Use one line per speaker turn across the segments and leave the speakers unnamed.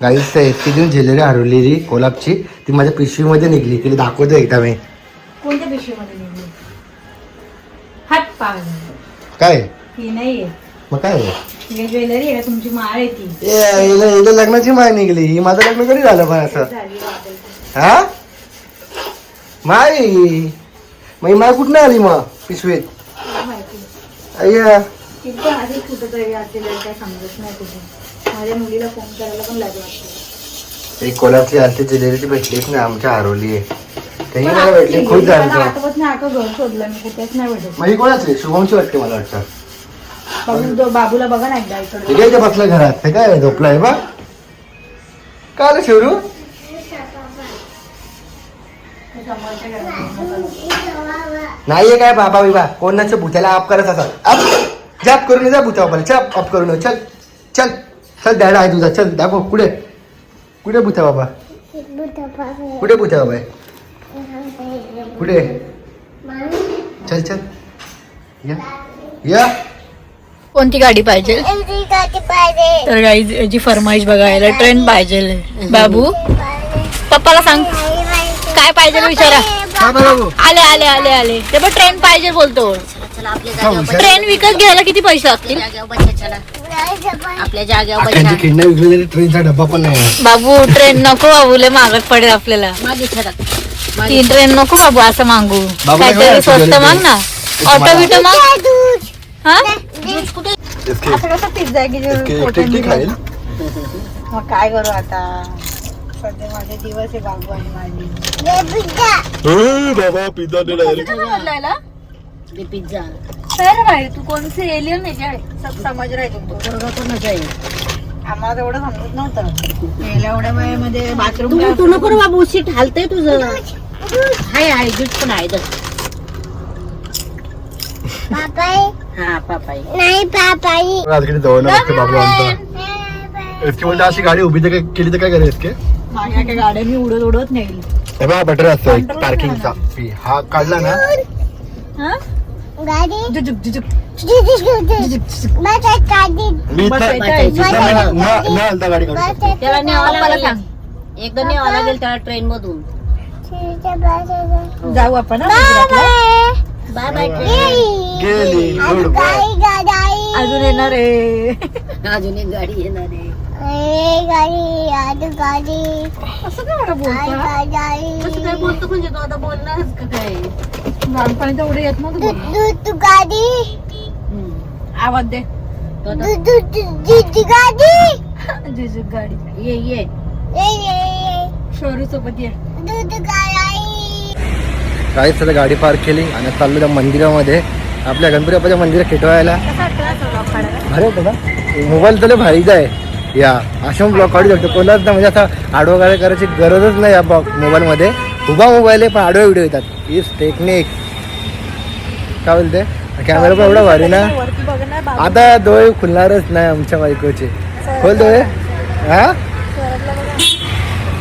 गाईस ती जी ज्वेलरी हरवलेली कोलापची ती माझ्या पिशवीमध्ये निघली. तिला दाखवतो एकदा मी.
कोणत्या पिशवीमध्ये निघली? हात पागल
काय?
नाहीये.
मग काय?
ही ज्वेलरी आहे तुमची माळ आहे ती.
ए, हिला हिला लग्नाची माय निघली. ही माझं लग्न कधी झालं पण असं?
झाली वाटेल.
हा? माय! मग ही माय कुठं आली मग पिशवीत?
काय माहिती
अय्या.
ती पण आधी कुठंतरी असलेलं काय समजत नाही माझ्या मुलीला फोन करायला पण लागला
एक ती भेटलीच नाही आमच्या हरवली आहे. तेही मला भेटली
ती मला आठवत नाही आठवत घर शोधलं मी कुठेच नाही भेटत.
मग ही कोणाची शुभमची वाटते मला वाटतं.
बाबू तो बाबूला बघा ना एकदा इकडे.
बसलं घरात. हे काय झोपलाय बा? काय आलं शिवरू? नाहीये काय बाबा बिबा? कोणाचं भूत्याला आप करत असा आप जाप करून जा भूत्या बाबाला चल अप करून. चल चल. चल डॅडा आहे तुझा. चल दाखव. कुठे? कुठे भूत्या बाबा? कुठे भूत्या बाबा? आहे? कुठे? चल चल. या. या.
कोणती गाडी पाहिजे? तर गाई याची फरमाईश बघायला ट्रेन पाहिजे. बाबू पप्पाला सांग. काय पाहिजे विचारा.
हा बाबू
आले आले आले आले. ते पण ट्रेन पाहिजे बोलतो. ट्रेन विकत घ्यायला किती पैसे लागतील?
आपल्या बसला
खिंड विकलेली ट्रेनचा डब्बा पण नाही.
बाबू ट्रेन नको बाबू लय मागत पडेल आपल्याला. ती ट्रेन नको बाबू असं मागू. काहीतरी स्वस्त माग? ना. ऑटो बिटो माग. हा? काय करू आता? सध्या माझे दिवस आहे बाबू आणि माझी.
बाबा पिझ्झा.
भाई तू कोणसे एलियन आहे काय? सब समज राही तू.
पोरगा कोणाचा आहे.
आम्हाला तेवढं समजत नव्हतं. गेल्या एवढ्या वेळेमध्ये बाथरूम
तू तू नको रे बाबू सीट हालतंय तुझं. हाय हाय पण आहे हा पापाई.
जवळ बाबू आमचा. इसके म्हणजे अशी गाडी उभी तर काय केली तर काय करेल इसके
माझ्या काय गाड्या मी उडत उडत नेईल.
हे बघा बटर असतो एक पार्किंगचा फी हा काढला ना.
हा?
मी इथं-
बसायचं
आहे.
इथं मी ना- न- न हलता गाडी काढू शकतो.
त्याला न्यावं
पप्पाला
लागेल
सांग.
एकदा न्यावं लागेल त्याला ट्रेन मधून.
जाऊ आपण हा गुजरातला.
बाय बाय
गेली. गुड बाय
अजून येणार आहे.
अजून एक गाडी येणार आहे.
असं काय बोलतो
कसं काय बोलतो म्हणजे तू आता बोलणारच का काय?
लहानपणी तेवढे येत नव्हतं बोलणं.
हम्म.
आवाज दे.
तो आता
जुजुक गाडी?
ये ये.
शोरू सोबत ये.
काही सध्या गाडी? पार्क केली आणि चाललो त्या मंदिरामध्ये. आपल्या गणपती बाप्पाच्या मंदिरात खेटवायला. भारी होतं ना? मोबाईल तर भारीच आहे. या. अशा ब्लॉग काढू शकतो. कोणाच ना म्हणजे आता आडवा गाड्या करायची गरजच नाही या मोबाईलमध्ये. उभा मोबाईल आहे पण आडवा व्हिडिओ येतात. हीच टेक्निक काय बोलते? कॅमेरा पण एवढा भारी ना. आता डोळे खुलणारच नाही आमच्या बायकोचे. खोल डोळे. हा?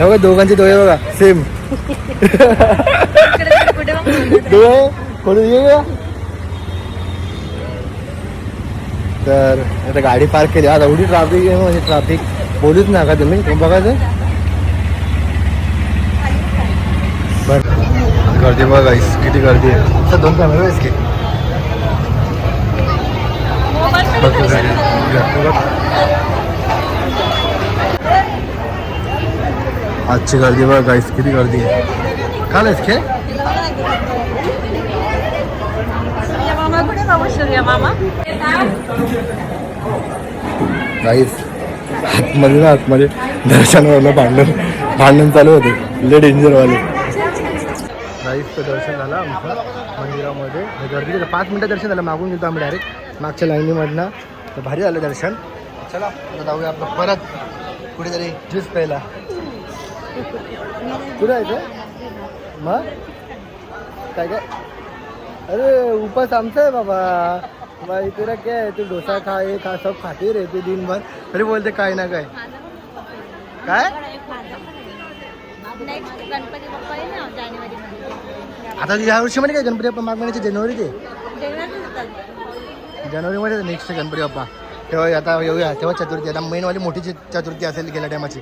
बघा.
दोघांचे डोळे बघा. सेम डोळे खोलून ये तर आता गाडी पार्क केली. आता एवढी ट्राफिक आहे म्हणजे ट्राफिक बोलूच नका तुम्ही. बघायचं बर. गर्दी बघा किती गर्दी आहे. दोन आहेस की? बघ. बघ, गर्दी बघ. बघा गाईस किती गर्दी आहे. काल आहेस
या मामा?
काहीच आतमध्ये ना आतमध्ये दर्शनवरनं भांडण भांडण चालू होते. लय डेंजरवाले काहीच दर्शन झालं आमचं मंदिरामध्ये. गर्दी केलं. पाच मिनटं दर्शन झालं. मागून गेलो आम्ही डायरेक्ट मागच्या लाईनीमधनं तर भारी झालं दर्शन. चला आता जाऊया आपलं परत. कुठेतरी ज्यूस प्यायला. कुठं जायचं मग? काय काय? अरे उपास आमचा आहे बाबा. भाई तेरा क्या है तू डोसा खा ये खा सब खाते रहते दिन भर तरी बोलते काय? ना काय काय आता या वर्षी मध्ये काय गणपती बाप्पा माग महिन्याचे जानेवारी ते? जानेवारीमध्ये नेक्स्ट गणपती बाप्पा. तेव्हा आता येऊया तेव्हा चतुर्थी आता मेनवाली मोठी चतुर्थी असेल गेल्या टायमाची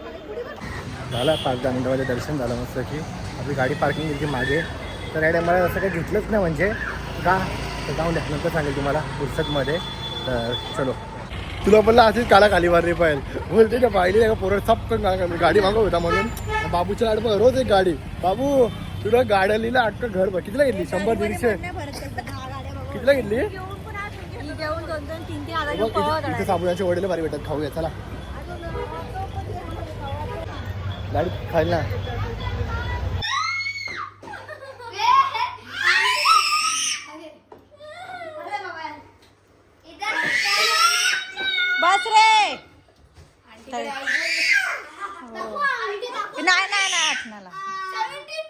झालं पाच दहा मिनिटामध्ये दर्शन झालं मस्त की. आपली गाडी पार्किंग केली मागे. तर या टायमाला असं काही घेतलंच नाही म्हणजे. का? तर जाऊन द्या नंतर सांगेल तुम्हाला पुस्तकमध्ये तर चलो. तुला बोलला असेच काला खाली मारली पाहिजे. बोलते ना पाहिली का पोरं सापकन गाडी मागव होता म्हणून. बाबूच्या गाडी रोज एक गाडी. बाबू तुला गाड्या लिहिला आठ घर बघ कितीला घेतली? शंभर दीडशे? कितीला घेतली?
घेऊन
इथे साबुदाचे वडील भारी भेटतात. खाऊया चला. गाडी खाईल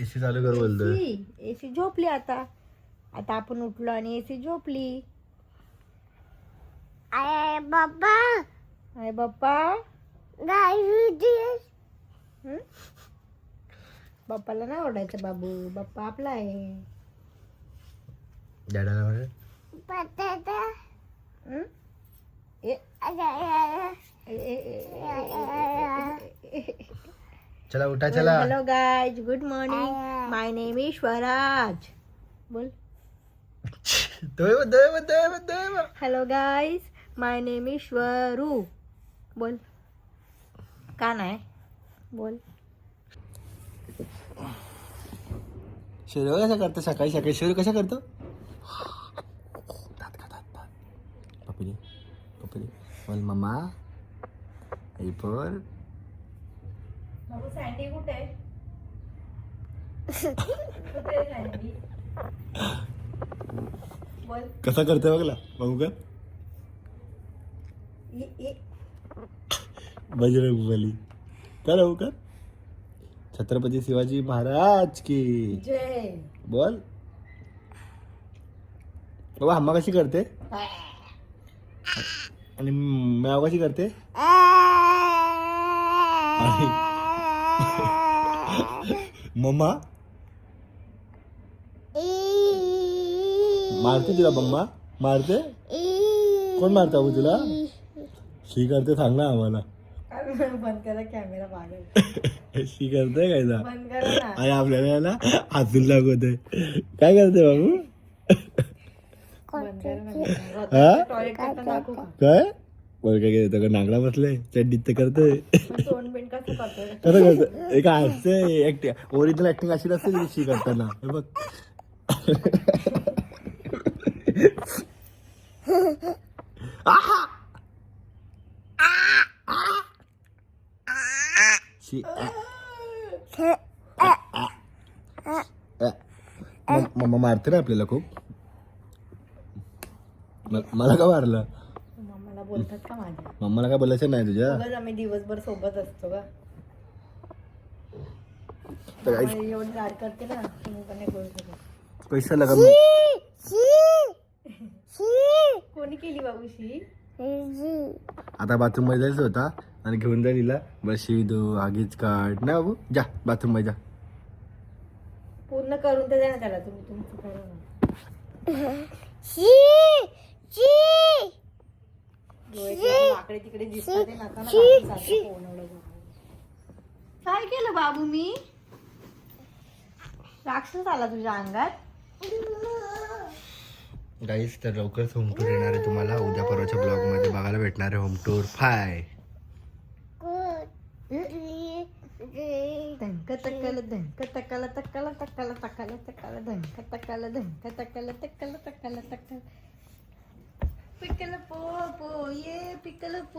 एसी चालू कर बोलतोय
एसी झोपली आता आता आपण उठलो आणि एसी झोपली
बाबा
अरे बाप्पा हं? बाप्पाला नाही ओरडायचं बाबू बाप्पा आपला आहे
डॅडाला म्हणे
हं? ए- ए- ए- ए-
चला उठा चला.
Hello guys good morning my name is Swaraj बोल.
दोय बघ.
Hello guys my name is Swaru बोल. का नाही? बोल.
शेरू कसा करतो? सकाळी सकाळी शेरू कसा करतो? दात खा दात दात? पपली पपली बोल मम्मा पर
बाबू सँडी कुठे बोल.
कसा करतो बघला बघू का?
इ-
बजरंग बली. का राहू का? छत्रपती शिवाजी महाराज की.
जय.
बोल. बाबा हम्मा कशी करते? आणि म्याव कशी करते? आणि मम्मा? मारते तुला मम्मा? मारते? कोण मारता हो तुला? शी करते सांग ना आम्हाला.
बंद करा कॅमेरा पागल
शी करते काय ना आणि आपल्याला ना हसून दाखवते काय करते बाबू? काय? काय का नांगडा बसले चड्डीत तर करतोय.
कसं
करतो एक ऍक्टिंग ओरिजिनल ऍक्टिंग अशी नसते ती शी करताना. हे बघ. आहा! शी मम्मा मारते ना आपल्याला खूप. मला का मारलं?
बोलतात का माझ्या
मम्माला काय बोलायचं नाही तुझ्या?
आम्ही दिवसभर सोबत असतो का
तर guys,
मला एवढी गाड करते ना तुम्ही पण नाही बोलू शकत
पैसा लगा
कोणी केली बाबूशी
आता बाथरूममध्ये जायचं होता आणि घेऊन जा तिला बशी दो आगीच काढ. ना बाबू जा बाथरूममध्ये जा.
पूर्ण करून तर द्या ना त्याला तुम्ही तुमचं करा ना. डोळे तिकडे दिसतात. काय केलं बाबू मी? राक्षस आला तुझ्या अंगात?
गाईस तर लवकरच होम टूर येणार आहे तुम्हाला. उद्या परवाच्या ब्लॉगमध्ये बघायला भेटणार आहे होम टूर फाय
धंक तक्कल धंक तक्कल तक्कल तक्कल तक्कल तक्कल धंक तक्कल धंक तक्कल तक्कल. పిక్కల పో పోయే పిక్కల పో